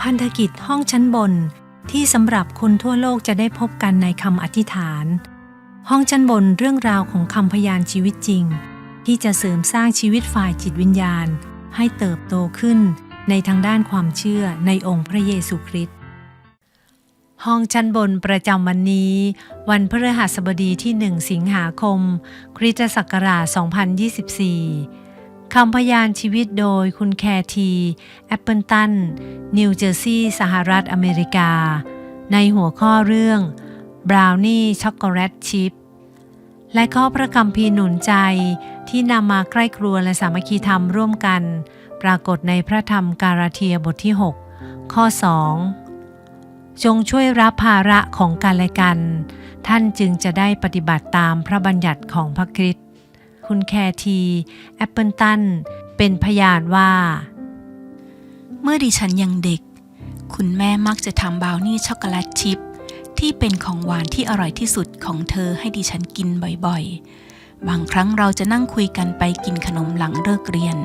พันธกิจห้องชั้นบนที่สำหรับคนทั่วโลกจะได้พบกันในคำอธิษฐาน ห้องชั้นบนเรื่องราวของคำพยานชีวิตจริง ที่จะเสริมสร้างชีวิตฝ่ายจิตวิญญาณ ให้เติบโตขึ้นในทางด้านความเชื่อในองค์พระเยซูคริสต์ห้องชั้นบนประจำวันนี้ วันพฤหัสบดีที่ 1 สิงหาคม คริสตศักราช 2024 คำพยานชีวิตโดยคุณแคทีแอปเปิลตัน นิวเจอร์ซีย์สหรัฐอเมริกา ในหัวข้อเรื่องบราวนี่ช็อกโกแลตชิพและข้อพระคำพีร์หนุนใจที่นำมาใกล้ครัวและสามัคคีธรรมร่วมกัน ปรากฏในพระธรรมการาเทียบทที่ 6 ข้อ 2 จงช่วยรับภาระของกันและกัน ท่านจึงจะได้ปฏิบัติตามพระบัญญัติของพระคริสต์ คุณแคทีแอปเปิลตันเป็นพยานว่า เมื่อดิฉันยังเด็ก คุณแม่มักจะทำบราวนี่ช็อกโกแลตชิพที่เป็นของหวานที่อร่อยที่สุดของเธอให้ดิฉันกินบ่อยๆ บางครั้งเราจะนั่งคุยกันไปกินขนมหลังเลิกเรียน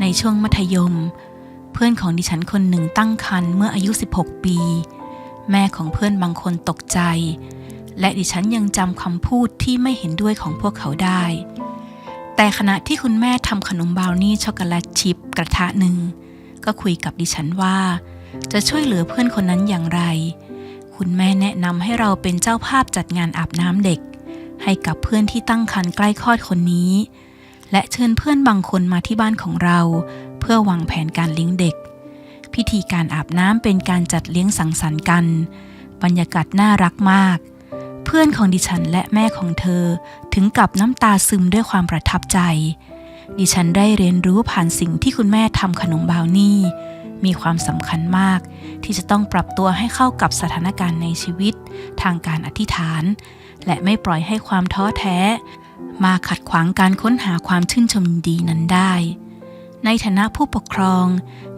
ในช่วงมัธยม เพื่อนของดิฉันคนหนึ่งตั้งครรภ์เมื่ออายุ 16 ปี แม่ของเพื่อนบางคนตกใจ และดิฉันยังจำคำพูดที่ไม่เห็นด้วยของพวกเขาได้ แต่ขณะที่คุณแม่ทำขนมบราวนี่ช็อกโกแลตชิพกระทะหนึ่ง ก็คุยกับดิฉันว่า จะช่วยเหลือเพื่อนคนนั้นอย่างไร คุณแม่แนะนำให้เราเป็นเจ้าภาพจัดงานอาบน้ำเด็ก ให้กับเพื่อนที่ตั้งครรภ์ใกล้คลอดคนนี้ และเชิญเพื่อนบางคนมาที่บ้านของเรา เพื่อวางแผนการเลี้ยงเด็ก พิธีการอาบน้ำเป็นการจัดเลี้ยงสังสรรค์กัน บรรยากาศน่ารักมาก เพื่อนของดิฉันและแม่ของเธอ ถึงกับน้ำตาซึมด้วยความประทับใจ ดิฉันได้เรียนรู้ผ่านสิ่งที่คุณแม่ทำขนมบาวนี่ มีความสำคัญมาก ที่จะต้องปรับตัวให้เข้ากับสถานการณ์ในชีวิต ทางการอธิษฐาน และไม่ปล่อยให้ความท้อแท้ มาขัดขวางการค้นหาความชื่นชมยินดีนั้นได้ในฐานะผู้ปกครอง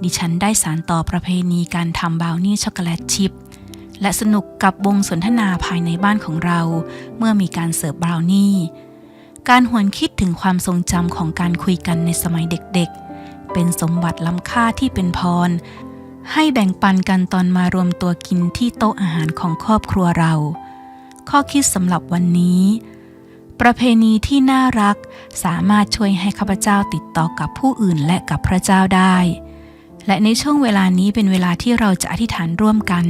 ดิฉันได้สานต่อประเพณีการทำบาวนี่ช็อกโกแลตชิพ และสนุกกับวงสนทนาภายในบ้านของเรา เมื่อมีการเสิร์ฟบราวนี่ การหวนคิดถึงความทรงจำของการคุยกันในสมัยเด็กๆ เป็นสมบัติล้ำค่าที่เป็นพร ให้แบ่งปันกันตอนมารวมตัวกินที่โต๊ะอาหารของครอบครัวเรา ข้อคิดสำหรับวันนี้ประเพณีที่น่ารักสามารถช่วยให้ข้าพเจ้าติดต่อกับผู้อื่นและกับพระเจ้าได้ และในช่วงเวลานี้เป็นเวลาที่เราจะอธิษฐานร่วมกัน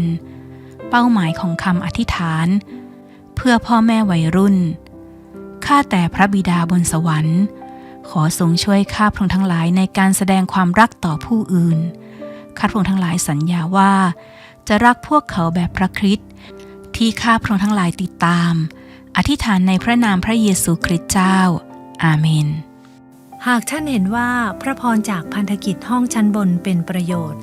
เป้าหมายของคำอธิษฐาน เพื่อพ่อแม่วัยรุ่น ข้าแต่พระบิดาบนสวรรค์ ขอทรงช่วยข้าพระองค์ทั้งหลายในการแสดงความรักต่อผู้อื่น ข้าพระองค์ทั้งหลายสัญญาว่า จะรักพวกเขาแบบพระคริสต์ที่ข้าพระองค์ทั้งหลายติดตาม อธิษฐานในพระนามพระเยซูคริสต์เจ้า อาเมนหากท่านเห็นว่าพระพรจากพันธกิจห้องชั้นบนเป็นประโยชน์